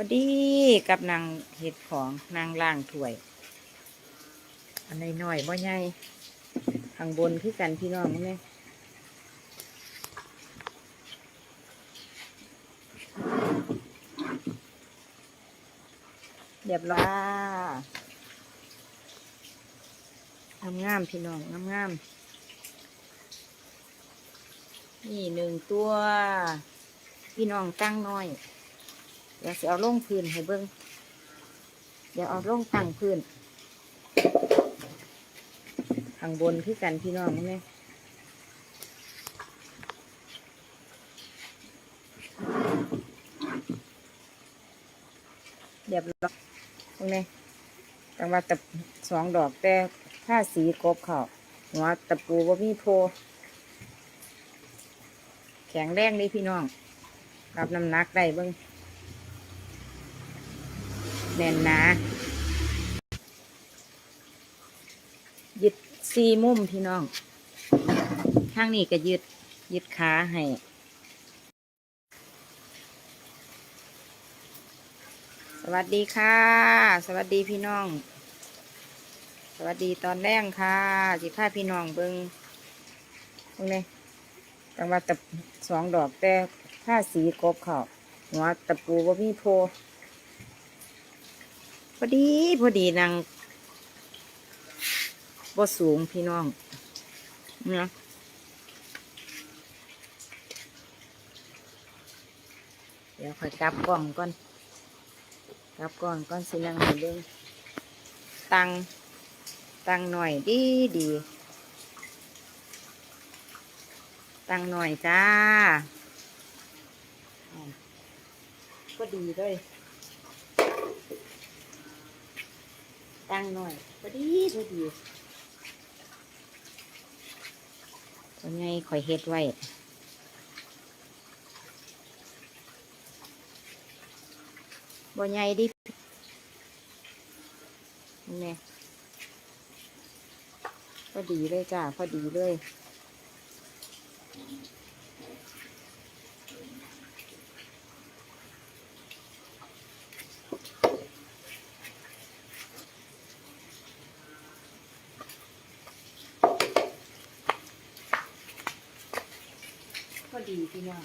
อดีกับนางเห็ดของนางล่างถ้วย อันนน้อยบ่ใหญ่ข้างบนคือกันพี่น้องมั้งเนี่ยเรียบร้อยงามงามพี่น้องงามงามนี่หนึ่งตัว พี่น้องตั้งน้อย เดี๋ยวสิเอาลงพื้นให้เบิ้งเดี๋ยวเอาลงตั้งพื้นข้างบนคือกันพี่น้องไหมเรียบร้อยตรงนี้จังว่าตะสองดอกแต่ถ้าสีกบเขาหัวตะปูว่ามีโพ แข็งแรงนี่พี่น้อง รับน้ำหนักได้เบิ้ง แน่นนายึดซีมุมพี่น้อง ข้างนี้ก็ยึดยึดขาให้สวัสดีค่ะ สวัสดีพี่น้อง สวัสดีตอนแรกค่ะสิพาพี่น้องเบิงตรงนี้จังว่าตะสองดอกแต่ถ้าสีกบเขาหัวตะปูว่ามีโพ พอดีพอดีนางบ่สูงพี่น้องนะเดี๋ยวค่อยกลับกล้องก่อนกลับกล้องก่อนสินั่งให้เบิ่งตังตังหน่อยดีดีตังหน่อยจ้าก็ดีเลย ตั้งหน่อยก็ดีก็ดีตัวไงข่อยเฮ็ดไว้บ่ใหญ่ดินี่พอดีเลยจ้า พอดีเลย ดีพี่น้อง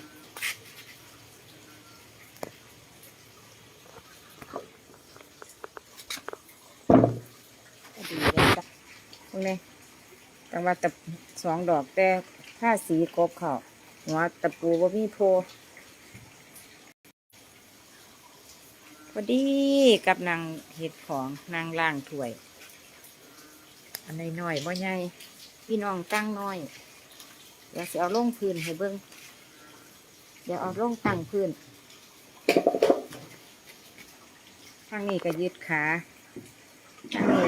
ดีเลยจ้ะตรงนี้จังว่าตะสองดอกแต่ถ้าสีกบเขาหัวตะปูว่ามีโพพอดีกับนางเห็ดของนางล่างถ้วย อันน้อยๆบ่ใหญ่พี่น้องตั้งน้อยเดี๋ยวสิเอาลงพื้นให้เบิ้ง เดี๋ยวเอาลงตั้งพื้นทางนี้ก็ยึดขาทางนี้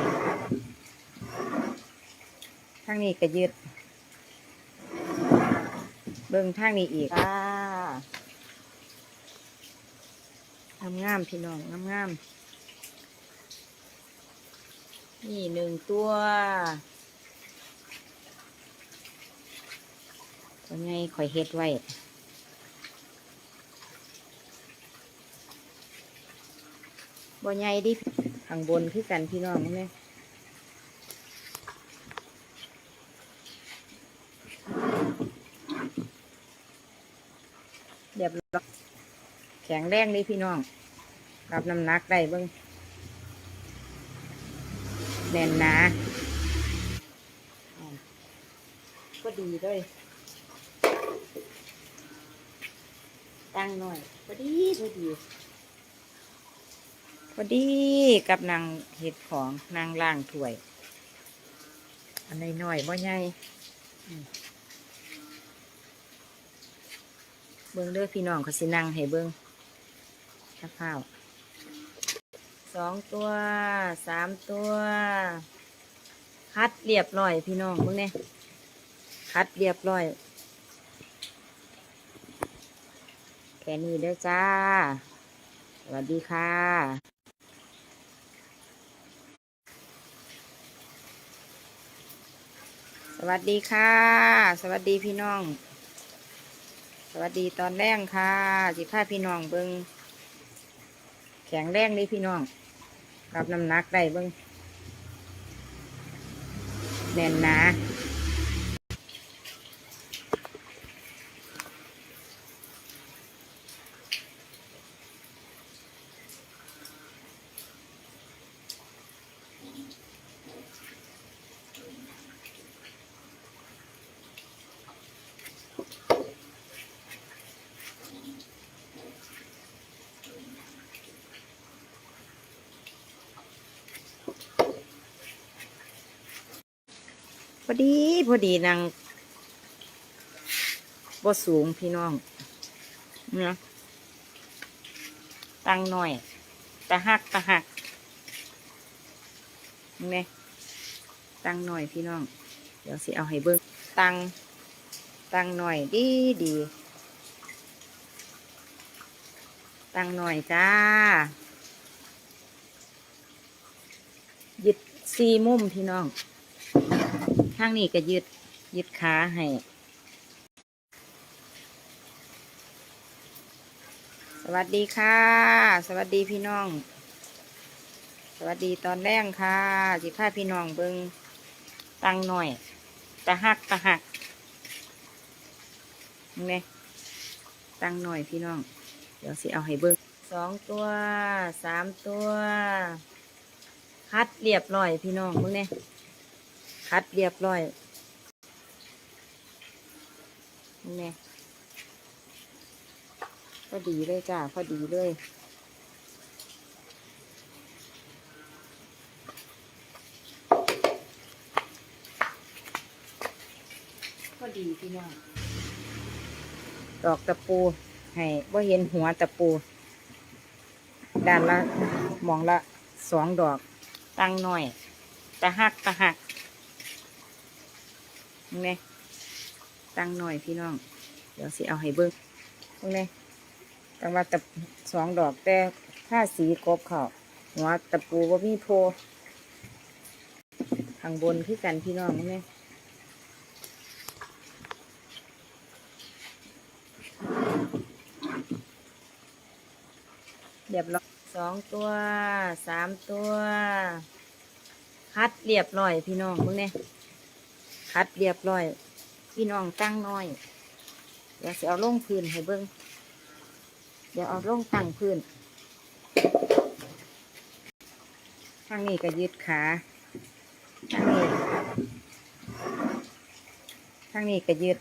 ทางนี้ก็ยึดเบิ้งทางนี้อีกอ่างามงามๆพี่น้องงามงามๆนี่หนึ่งตัวตัวไงข่อยเฮ็ดไว้ บ่ใหญ่ดิข้างบนคือกันพี่น้องเนี่ยเรียบร้อยแข็งแรงนี่พี่น้องรับน้ำหนักได้เบิ้งแน่นหนาก็ดีเลยตั้งหน่อยพอดีพอดี พอดีกับนางเห็ดของนางล่างถ้วย อันน้อยๆบ่ใหญ่เบิ้งเด้อพี่น้องเขาสินั่งให้เบิ้งข้าวข้าวสองตัวสามตัวคัดเรียบร้อยพี่น้องเบิ้งเนี่ยคัดเรียบร้อย แค่นี้เด้อจ้า สวัสดีค่ะ สวัสดีค่ะ สวัสดีพี่น้อง สวัสดีตอนแรกค่ะสิพาพี่น้องเบิงแข็งแรงเลยพี่น้องรับน้ำหนักได้เบิ้งแน่นหนา พอดีพอดีนางบ่สูงพี่น้องนะตั้งหน่อยตะหักตะหักนี่ตั้งหน่อยพี่น้อง เดี๋ยวสิเอาให้เบิ้งตั้งตั้งหน่อยดีดีตั้งหน่อยจ้ายึดซีมุมพี่น้อง ข้างนี้ก็ยืดยืดขาให้สวัสดีค่ะ สวัสดีพี่น้อง สวัสดีตอนแรกค่ะสิพาพี่น้องเบิงตังหน่อยตะหักตะหักนี่ตังหน่อยพี่น้อง เดี๋ยวสิเอาให้เบิงสองตัวสามตัว คัดเรียบร้อยพี่น้องมึงเนี่ย คัดเรียบร้อยนี่พอดีเลยจ้าพอดีเลยพอดีพี่น้องดอกตะปู ให้ว่าเห็นหัวตะปู ด้านละหมองละสองดอก ตั้งหน่อย ตะหัก ตะหัก นี่ตั้งหน่อยพี่น้อง เดี๋ยวสิเอาให้เบิ้งตรงนี้ตั้งว่าตะสองดอกแต่ถ้าสีกบเขาหัวตะปูว่ามีโพข้างบนคือกันพี่น้องนี่เรียบร้อยสองตัวสามตัว คัดเรียบร้อยพี่น้องมึงเนี่ย คัดเรียบร้อย พี่น้องตั้งน้อย เดี๋ยวจะเอาลงพื้นให้เบิ้งเดี๋ยวเอาลงตั้งพื้นทางนี้ก็ยืดขาทางนี้ทางนี้ก็ยืด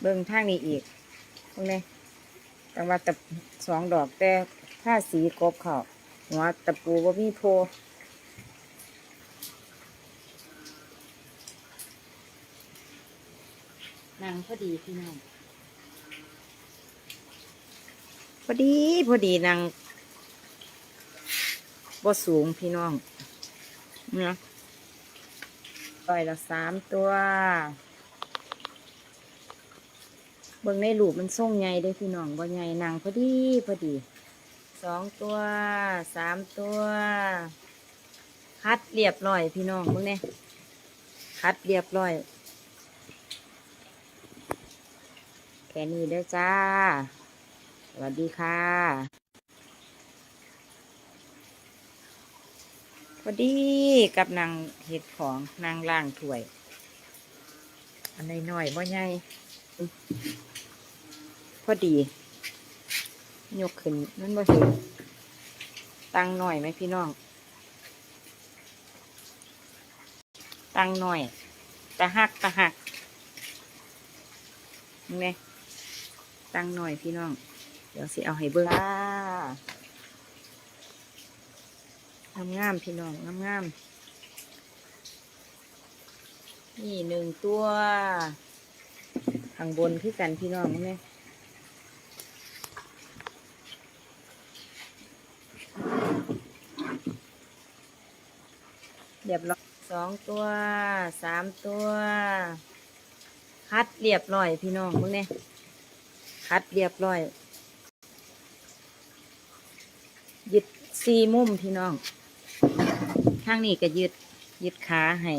เบิ้งทางนี้อีกตรงนี้แต่ว่าตะสองดอกแต่ถ้าสีกบเขาหัวตะปูว่ามีโพ นางพอดีพี่น้องพอดีพอดีนางบ่สูงพี่น้องเนาะต่อยละสามตัว เบิ่งในลูกมันส่งใหญ่เด้พี่น้องบ่ใหญ่นางพอดีพอดีสองตัวสามตัวคัดเรียบร้อยพี่น้องเบิ่งเนี่ยคัดเรียบร้อย แค่นี้เด้อจ้า สวัสดีค่ะพอดีกับนางเห็ดของนางล่างถ้วย อันน้อยๆบ่ใหญ่พอดี ยกขึ้นนั่นบ่เห็นตังหน่อยไหมพี่น้อง ตังหน่อย ตะหักตะหักนี่ ตั้งหน่อยพี่น้อง เดี๋ยวสิเอาให้เบิ้งจ้างามงามๆพี่น้องงามงามๆนี่หนึ่งตัวข้างบนคือกันพี่น้องนี่เรียบร้อยสองตัวสามตัว คัดเรียบร้อยพี่น้องมึงเนี่ย คัดเรียบร้อย ยึดซีมุมพี่น้องข้างนี้ก็ยึดยึดขาให้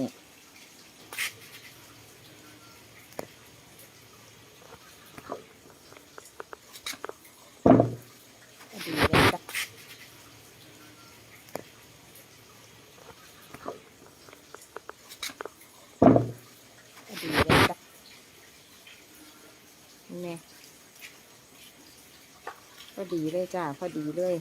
เนี่ย พอดีเลยจ้า พอดีเลย